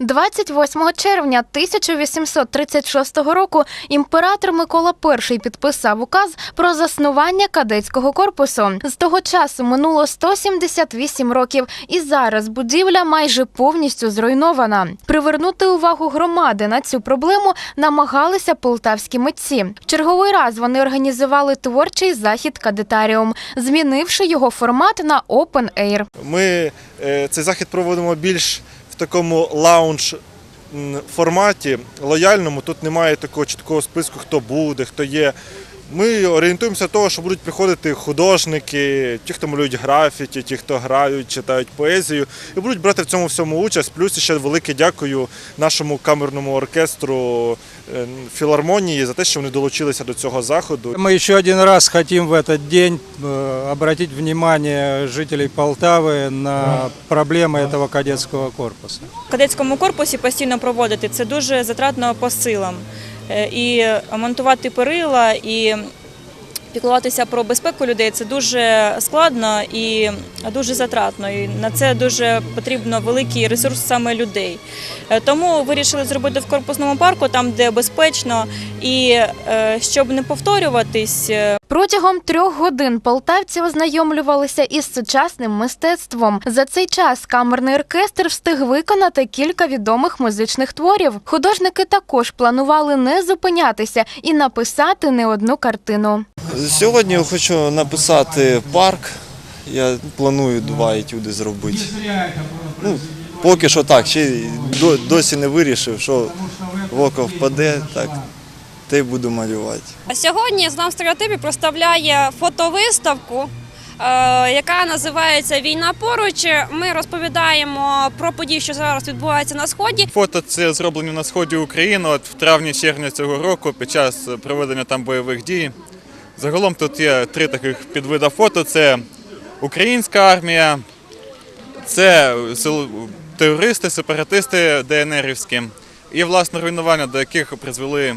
28 червня 1836 року імператор Микола І підписав указ про заснування кадетського корпусу. З того часу минуло 178 років, і зараз будівля майже повністю зруйнована. Привернути увагу громади на цю проблему намагалися полтавські митці. В черговий раз вони організували творчий захід кадетаріум, змінивши його формат на Open Air. Ми е, цей захід проводимо більш такому лаунж форматі, лояльному. Тут немає такого чіткого списку, хто буде, хто є. Ми орієнтуємося на того, що будуть приходити художники, ті, хто малюють графіті, ті, хто грають, читають поезію, і будуть брати в цьому всьому участь. Плюс ще велике дякую нашому камерному оркестру е, філармонії за те, що вони долучилися до цього заходу. Мы еще один раз хотим в этот день э, обратить внимание жителей Полтавы на проблемы этого кадетского корпуса. В кадетському корпусі постійно проводити це дуже затратно по силам. Е, І монтувати перила, і піклуватися про безпеку людей це дуже складно і дуже затратно. І на це дуже потрібно великий ресурс саме людей. Е, Тому вирішили зробити в корпусному парку, там де безпечно, і е, щоб не повторюватись, Протягом трьох годин полтавці ознайомлювалися із сучасним мистецтвом. За цей час камерний оркестр встиг виконати кілька відомих музичних творів. Художники також планували не зупинятися і написати не одну картину. Сьогодні я хочу написати парк. Я планую два етюди зробити. Ну, поки що так, ще досі не вирішив, що в око впаде, так, й буду малювати. Сьогодні знов стереотипів представляє фотовиставку, е, яка називається Війна поруч. Ми розповідаємо про події, що зараз відбуваються на сході. Фото це зроблені на сході України от в травні-червні цього року під час проведення там бойових дій. Загалом тут є три таких підвида фото: це українська армія, це терористи, сепаратисти ДНРівські і власне руйнування, до яких призвели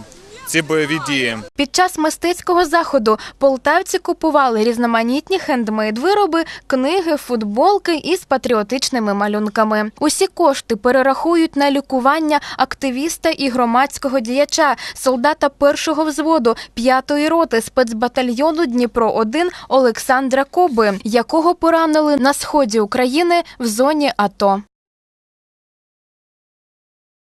ці бойові дії. Під час мистецького заходу полтавці купували різноманітні хендмейд-вироби, книги, футболки із патріотичними малюнками. Усі кошти перерахують на лікування активіста і громадського діяча, солдата першого взводу п'ятої роти спецбатальйону Дніпро 1 Олександра Коби, якого поранили на сході України в зоні АТО.